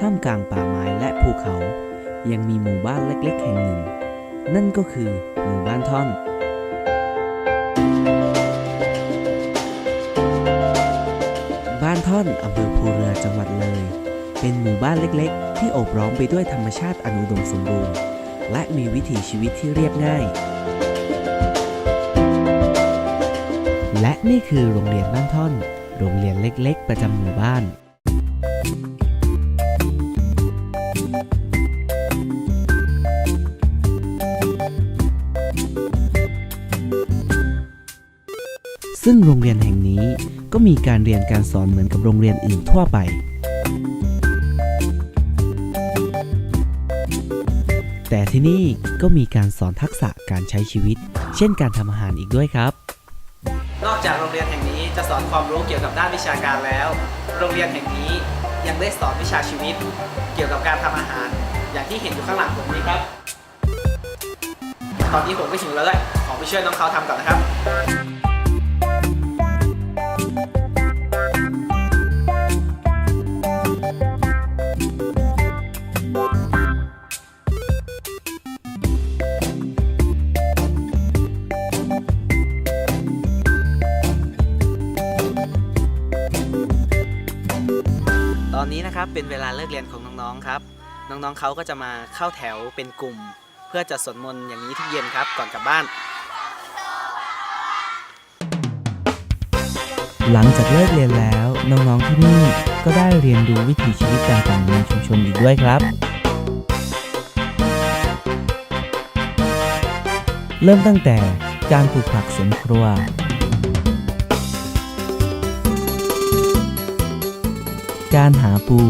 ท่ามกลางป่าไม้และภูเขา ยังมีหมู่บ้านเล็กๆ แห่งหนึ่ง นั่นก็คือหมู่บ้านท่อน บ้านท่อนอำเภอภูเรือจังหวัดเลย เป็นหมู่บ้านเล็กๆ ที่โอบล้อมไปด้วยธรรมชาติอันอุดมสมบูรณ์ และมีวิถีชีวิตที่เรียบง่าย และนี่คือโรงเรียนบ้านท่อน โรงเรียนเล็ก ๆ ประจำหมู่บ้าน ซึ่งโรงเรียนแห่งนี้ก็มีการเรียนการสอนเหมือนกับโรงเรียนอื่นทั่วไป แต่ที่นี่ก็มีการสอนทักษะการใช้ชีวิต เช่นการทำอาหารอีกด้วยครับ นอกจากโรงเรียนแห่งนี้จะสอนความรู้เกี่ยวกับด้านวิชาการแล้ว โรงเรียนแห่งนี้ยังได้สอนวิชาชีวิต เกี่ยวกับการทำอาหาร อย่างที่เห็นอยู่ข้างหลังผมนี้ครับ ตอนนี้ผมก็หิวแล้วด้วยขอไปช่วยน้องเขาทำก่อนนะครับ อนนี้นะครับเป็นเวลาเลิกเรียนของน้องๆครับ น้องๆเขาก็จะมาเข้าแถวเป็นกลุ่ม เพื่อจะสวดมนต์อย่างนี้ทุกเย็นครับก่อนกลับบ้าน หลังจากเลิกเรียนแล้วน้องๆที่นี่ก็ได้เรียนรู้วิถีชีวิตต่างๆในชุมชนอีกด้วยครับ เริ่มตั้งแต่การปลูกผักสวนครัว การหาปู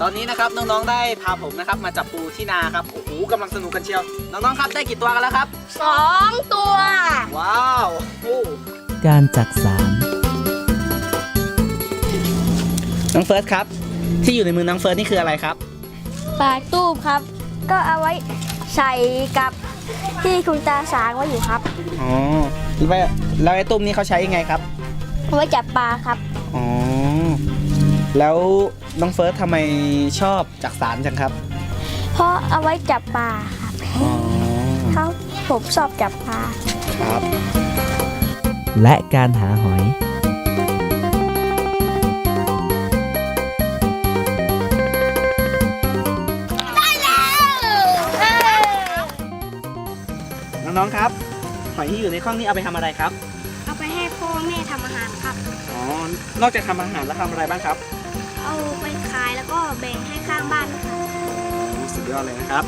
ตอนนี้นะครับน้องๆได้พาผมนะครับมาจับปูที่นาครับโอ้โหกำลังสนุกกันเชียว น้องๆครับได้กี่ตัวกันแล้วครับ สองตัว ว้าวโอ้การจักสารน้องเฟิร์สครับ ที่อยู่ในมือน้องเฟิร์สนี่คืออะไรครับปากตู้มครับ ก็เอาไว้ใส่กับ ที่คุณตาสางไว้อยู่ครับอ๋อแล้วแล้วไอ้ตุ้มนี่เขาใช้ยังไงครับ เอาไว้จับปลาครับ อ๋อ แล้วน้องเฟิร์สทำไมชอบจักสารจังครับ เพราะเอาไว้จับปลาครับอ๋อ เขาผมชอบจับปลา ครับ และการหาหอย น้องๆครับ หอยที่อยู่ในข้องนี้เอาไปทำอะไรครับ เอาไปให้พ่อแม่ทำอาหารครับ อ๋อ นอกจากทำอาหารแล้วทำอะไรบ้างครับเอาไปขายแล้วก็แบ่งให้ข้างบ้านครับสุดยอดเลยนะครับ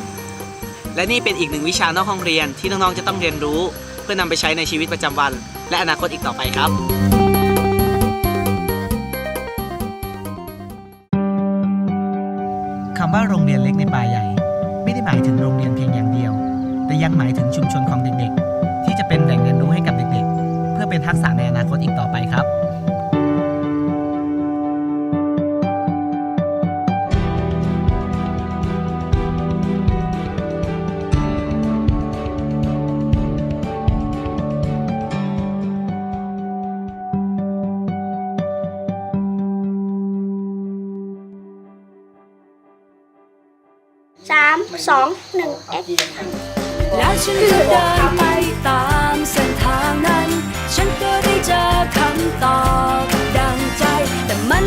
และนี่เป็นอีกหนึ่งวิชานอกห้องเรียนที่น้องๆจะต้องเรียนรู้ เพื่อนำไปใช้ในชีวิตประจำวัน และอนาคตอีกต่อไปครับ คำว่าโรงเรียนเล็กในป่าใหญ่ ไม่ได้หมายถึงโรงเรียนเพียงอย่างเดียว แต่ยังหมายถึงชุมชนของเด็กๆ ที่จะเป็นแหล่งเรียนรู้ให้กับเด็กๆ เพื่อเป็นทักษะในอนาคตอีกต่อไปครับสามสองหนึ่งเอ็ก และฉันก็เดินไปตามเส้นทางนั้น ฉันก็ได้เจอคำตอบดังใจแต่มัน